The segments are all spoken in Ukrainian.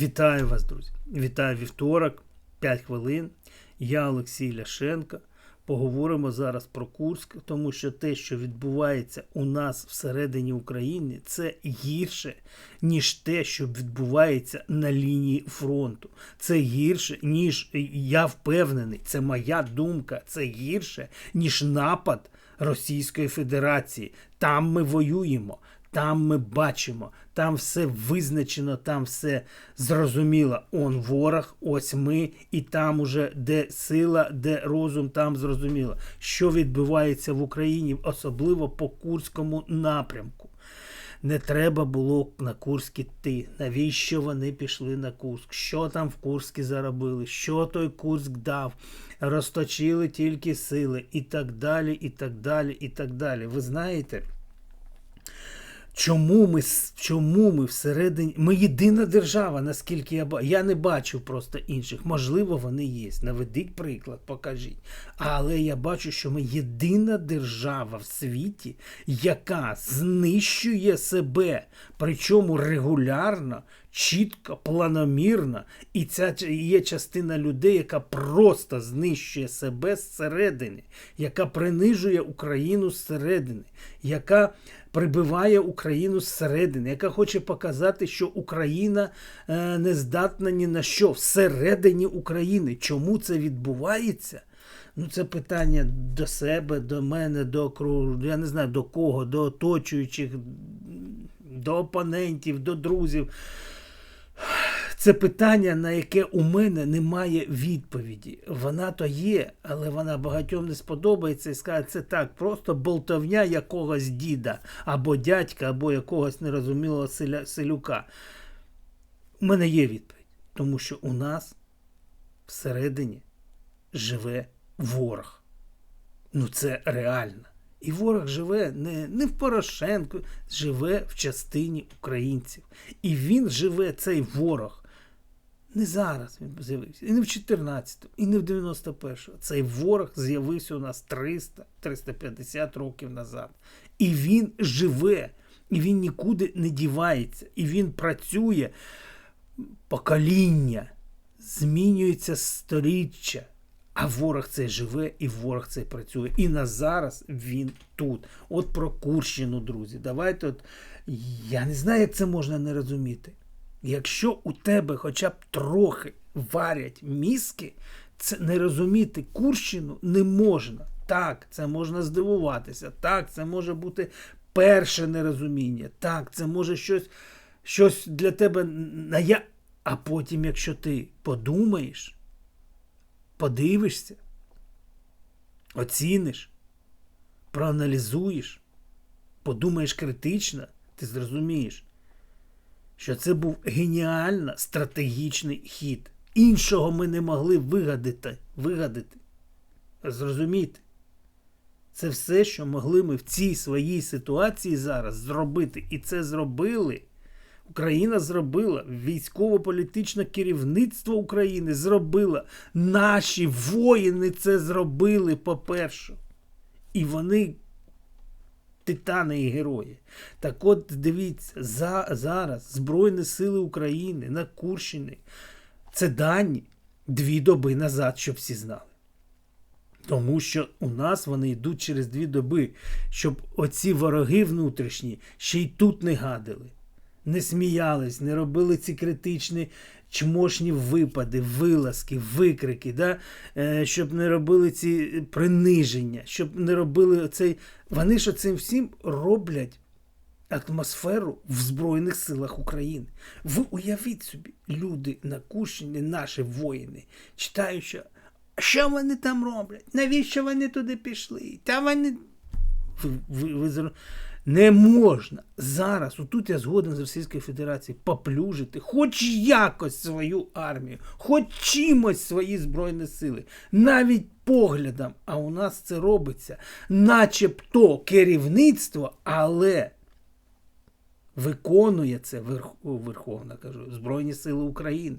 Вітаю вас, друзі! Вітаю вівторок, 5 хвилин. Я Олексій Ляшенко. Поговоримо зараз про Курськ, тому що те, що відбувається у нас всередині України, це гірше, ніж те, що відбувається на лінії фронту. Це гірше, ніж я впевнений, це моя думка. Це гірше, ніж напад Російської Федерації. Там ми воюємо. Там ми бачимо, там все визначено, там все зрозуміло. Он ворог, ось ми, і там уже де сила, де розум, там зрозуміло, що відбувається в Україні, особливо по Курському напрямку. Не треба було на Курськ іти. Навіщо вони пішли на Курськ? Що там в Курську заробили? Що той Курськ дав? Розточили тільки сили і так далі, і так далі, і так далі. Ви знаєте? Чому ми чому ми всередині. Ми єдина держава, наскільки я бачу. Я не бачив просто інших. Можливо, вони є. Наведіть приклад, покажіть. Але я бачу, що ми єдина держава в світі, яка знищує себе, причому регулярно, чітко, планомірно. І ця є частина людей, яка просто знищує себе зсередини, яка принижує Україну зсередини, яка прибиває Україну зсередини, яка хоче показати, що Україна е, не здатна ні на що всередині України. Чому це відбувається? Ну, це питання до себе, до мене, до я не знаю до кого, до оточуючих, до опонентів, до друзів. Це питання, на яке у мене немає відповіді. Вона то є, але вона багатьом не сподобається і скаже, це так, просто болтовня якогось діда, або дядька, або якогось нерозумілого селюка. У мене є відповідь, тому що у нас всередині живе ворог. Ну, це реально. І ворог живе не не в Порошенку, живе в частині українців. І він живе, цей ворог, не зараз він з'явився, і не в 14-му, і не в 91-му. Цей ворог з'явився у нас 300-350 років назад. І він живе, і він нікуди не дівається, і він працює покоління, змінюється сторіччя. А ворог цей живе, і ворог цей працює. І на зараз він тут. От про Курщину, друзі. Давайте от. Я не знаю, як це можна не розуміти. Якщо у тебе хоча б трохи варять мізки, це не розуміти Курщину не можна. Так, це можна здивуватися. Так, це може бути перше нерозуміння. Так, це може щось щось для тебе на я. А потім, якщо ти подумаєш, подивишся, оціниш, проаналізуєш, подумаєш критично, ти зрозумієш, що це був геніально стратегічний хід. Іншого ми не могли вигадати. вигадати. Зрозуміти. Це все, що могли ми в цій своїй ситуації зараз зробити. І це зробили. Україна зробила, військово-політичне керівництво України зробило. Наші воїни це зробили, по-перше. І вони титани і герої. Так от дивіться, за, зараз Збройні Сили України на Курщині. Це дані дві доби назад, щоб всі знали. Тому що у нас вони йдуть через дві доби, щоб оці вороги внутрішні ще й тут не гадили не сміялись, не робили ці критичні чмошні випади, вилазки, викрики, да? Е, щоб не робили ці приниження, щоб не робили цей. Вони ж цим всім роблять атмосферу в Збройних силах України. Ви уявіть собі, люди на Курщині, наші воїни, читають, що що вони там роблять? Навіщо вони туди пішли? Та вони. Ви, ви, ви, не можна зараз, отут я згоден з Російською Федерацією, поплюжити хоч якось свою армію, хоч чимось свої Збройні сили, навіть поглядом. А у нас це робиться, начебто керівництво, але виконує це Верховна кажу, Збройні Сили України.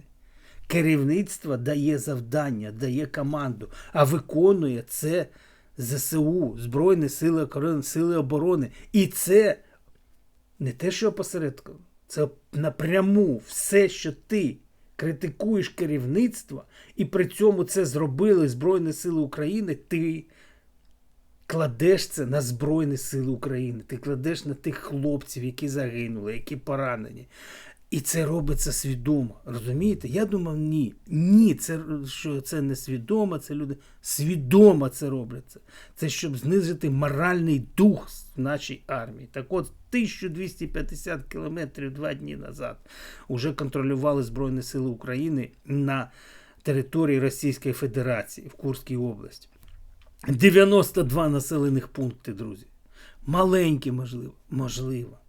Керівництво дає завдання, дає команду, а виконує це. ЗСУ, Збройні Сили Сили оборони. І це не те, що опосередково, це напряму все, що ти критикуєш керівництво, і при цьому це зробили Збройні Сили України, ти кладеш це на Збройні Сили України. Ти кладеш на тих хлопців, які загинули, які поранені. І це робиться свідомо. Розумієте? Я думав, ні. Ні, це що це не свідомо, це люди свідомо це робляться. Це щоб знизити моральний дух в нашій армії. Так от 1250 кілометрів два дні назад вже контролювали Збройні Сили України на території Російської Федерації в Курській області. 92 населених пункти, друзі. Маленькі, можливо, можливо.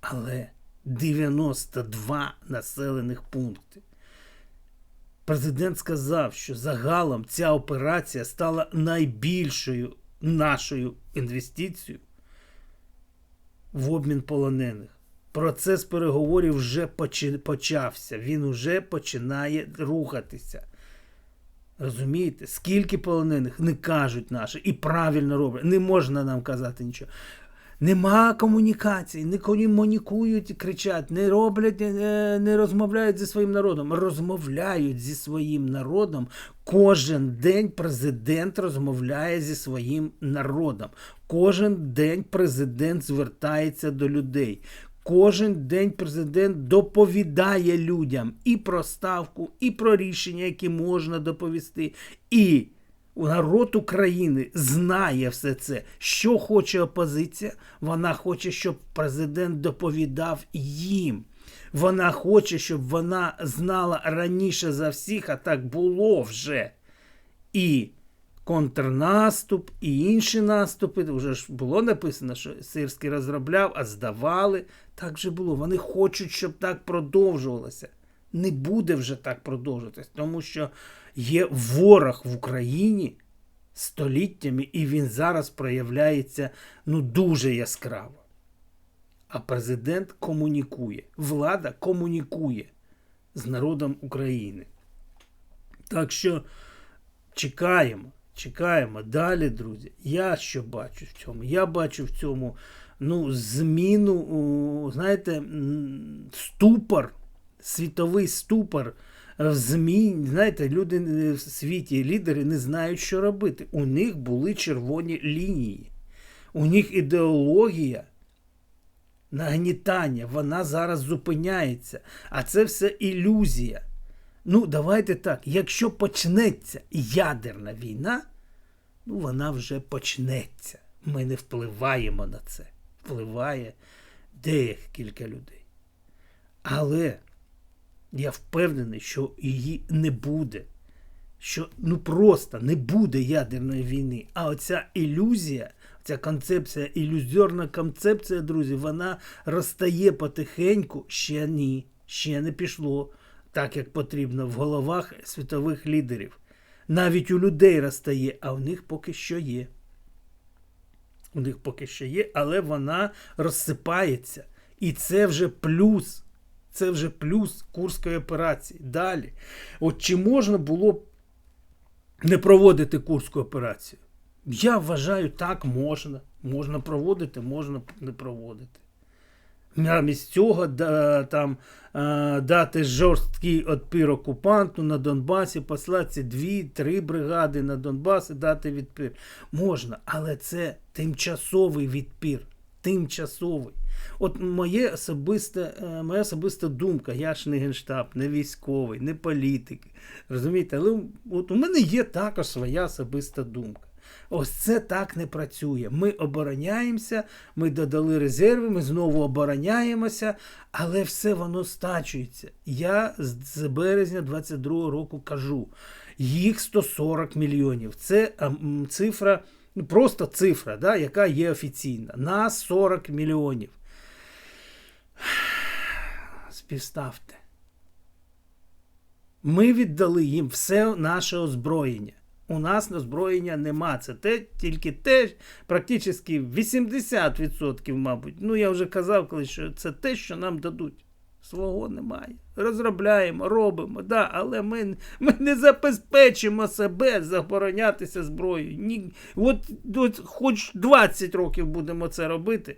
Але 92 населених пункти. Президент сказав, що загалом ця операція стала найбільшою нашою інвестицією в обмін полонених. Процес переговорів вже почався. Він вже починає рухатися. Розумієте, скільки полонених не кажуть наші і правильно роблять. Не можна нам казати нічого. Нема комунікації, не комунікують, кричать, не роблять, е, не розмовляють зі своїм народом. Розмовляють зі своїм народом. Кожен день президент розмовляє зі своїм народом. Кожен день президент звертається до людей. Кожен день президент доповідає людям і про ставку, і про рішення, які можна доповісти. І народ України знає все це. Що хоче опозиція? Вона хоче, щоб президент доповідав їм. Вона хоче, щоб вона знала раніше за всіх, а так було вже. І контрнаступ, і інші наступи. Вже ж було написано, що Сирський розробляв, а здавали. Так же було. Вони хочуть, щоб так продовжувалося. Не буде вже так продовжуватись, тому що є ворог в Україні століттями, і він зараз проявляється ну, дуже яскраво. А президент комунікує, влада комунікує з народом України. Так що чекаємо, чекаємо далі, друзі. Я що бачу в цьому? Я бачу в цьому ну, зміну, знаєте, ступор, світовий ступор в ЗМІ. Знаєте, люди в світі, лідери не знають, що робити. У них були червоні лінії. У них ідеологія нагнітання, вона зараз зупиняється. А це все ілюзія. Ну, давайте так. Якщо почнеться ядерна війна, ну вона вже почнеться. Ми не впливаємо на це. Впливає деяких кілька людей. Але я впевнений, що її не буде. Що ну просто не буде ядерної війни. А оця ілюзія, ця концепція, ілюзорна концепція, друзі, вона розтає потихеньку, ще ні, ще не пішло так, як потрібно в головах світових лідерів. Навіть у людей розтає, а у них поки що є. У них поки що є, але вона розсипається. І це вже плюс. Це вже плюс Курської операції. Далі. От чи можна було б не проводити Курську операцію? Я вважаю, так можна. Можна проводити, можна не проводити. Замість цього да, там, е, дати жорсткий відпір окупанту на Донбасі, послати дві-три бригади на Донбас і дати відпір. Можна, але це тимчасовий відпір. Тимчасовий. От моє особисте, е, моя особиста думка, я ж не генштаб, не військовий, не політик. Розумієте, але от у мене є також своя особиста думка. Ось це так не працює. Ми обороняємося, ми додали резерви, ми знову обороняємося, але все воно стачується. Я з березня 22-го року кажу: їх 140 мільйонів. Це цифра, ну просто цифра, да, яка є офіційна. Нас 40 мільйонів. Співставте. Ми віддали їм все наше озброєння. У нас озброєння нема. Це те, тільки те, практично 80%, мабуть. Ну, я вже казав колись, що це те, що нам дадуть. Свого немає. Розробляємо, робимо, да, але ми, ми не забезпечимо себе заборонятися зброєю. Ні, от, от хоч 20 років будемо це робити.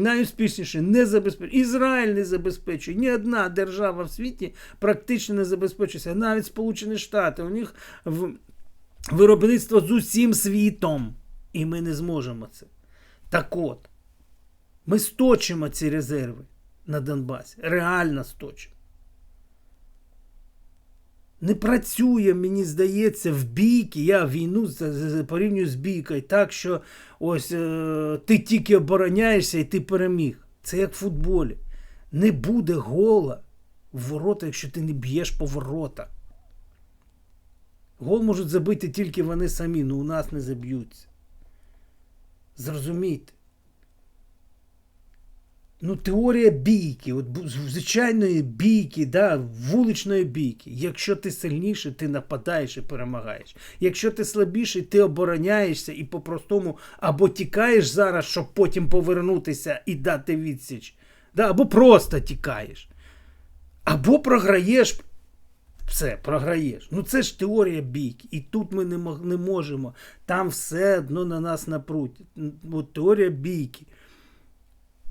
Найуспішніше не забезпечує. Ізраїль не забезпечує. Ні одна держава в світі практично не забезпечується. Навіть Сполучені Штати. У них виробництво з усім світом. І ми не зможемо це. Так от, ми сточимо ці резерви на Донбасі. Реально сточимо. Не працює, мені здається, в бійки. Я війну порівнюю з бійкою так, що ось е, ти тільки обороняєшся і ти переміг. Це як в футболі. Не буде гола в ворота, якщо ти не б'єш по воротах. Гол можуть забити тільки вони самі, але у нас не заб'ються. Зрозумійте. Ну, теорія бійки, от звичайної бійки, да, вуличної бійки. Якщо ти сильніший, ти нападаєш і перемагаєш. Якщо ти слабіший, ти обороняєшся і по-простому або тікаєш зараз, щоб потім повернутися і дати відсіч, да, або просто тікаєш. Або програєш. Все, програєш. Ну це ж теорія бійки. І тут ми не, не можемо. Там все одно на нас напруть. От теорія бійки.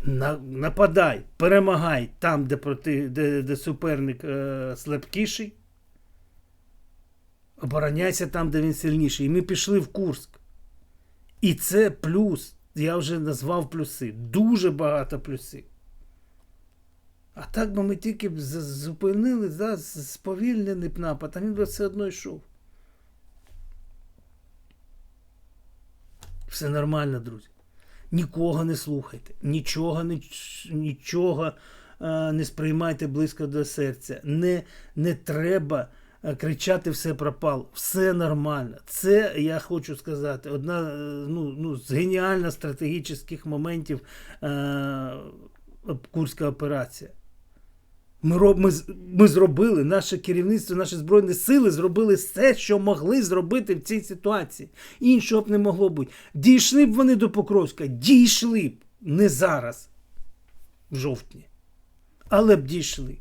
На, нападай, перемагай там, де, проти, де, де суперник е, слабкіший. Обороняйся там, де він сильніший. І ми пішли в Курск. І це плюс. Я вже назвав плюси. Дуже багато плюсів. А так би ми тільки б зупинили, да, сповільнений б напад, а він би все одно йшов. Все нормально, друзі. Нікого не слухайте, нічого не, нічого е, не сприймайте близько до серця. Не, не треба е, кричати все пропало. Все нормально. Це, я хочу сказати, одна е, ну, ну, з геніальних стратегічних моментів е, Курська операція. Ми, роб, ми, ми зробили, наше керівництво, наші Збройні сили зробили все, що могли зробити в цій ситуації. Іншого б не могло бути. Дійшли б вони до Покровська, дійшли б. Не зараз, в жовтні. Але б дійшли.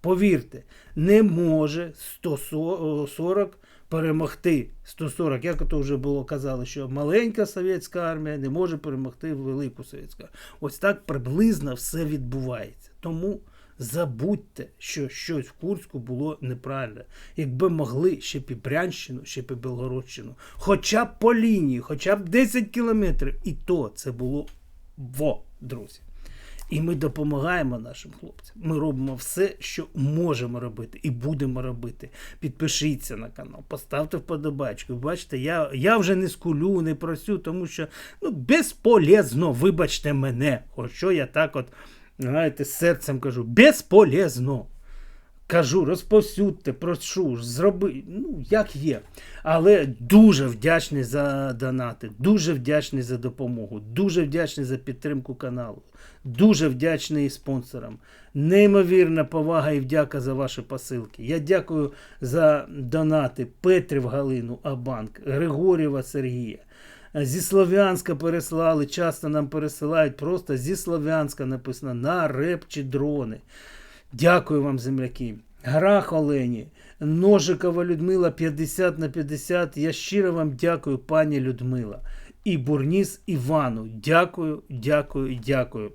Повірте, не може 140 перемогти 140, як то вже було казали, що маленька совєтська армія не може перемогти велику совєтську. армію. Ось так приблизно все відбувається. Тому забудьте, що щось в Курську було неправильно. Якби могли ще і Брянщину, ще і Белгородщину, хоча б по лінії, хоча б 10 кілометрів, і то це було во, друзі. І ми допомагаємо нашим хлопцям. Ми робимо все, що можемо робити, і будемо робити. Підпишіться на канал, поставте вподобайку. Бачите, я, я вже не скулю, не просю, тому що ну, безполезно, вибачте мене. Хоч що я так от, знаєте, серцем кажу, безполезно. Кажу, розповсюдьте, прошу, зроби, ну, як є. Але дуже вдячний за донати, дуже вдячний за допомогу, дуже вдячний за підтримку каналу, дуже вдячний спонсорам. Неймовірна повага і вдяка за ваші посилки. Я дякую за донати Петрів Галину Абанк, Григорєва Сергія. Зі Слов'янська переслали, часто нам пересилають просто зі Слов'янська написано на реп чи дрони. Дякую вам, земляки. Грах Олені, Ножикова Людмила 50 на 50. Я щиро вам дякую, пані Людмила. І Бурніс Івану. Дякую, дякую, дякую.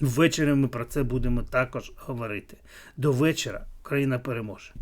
Ввечері ми про це будемо також говорити. До вечора Україна переможе.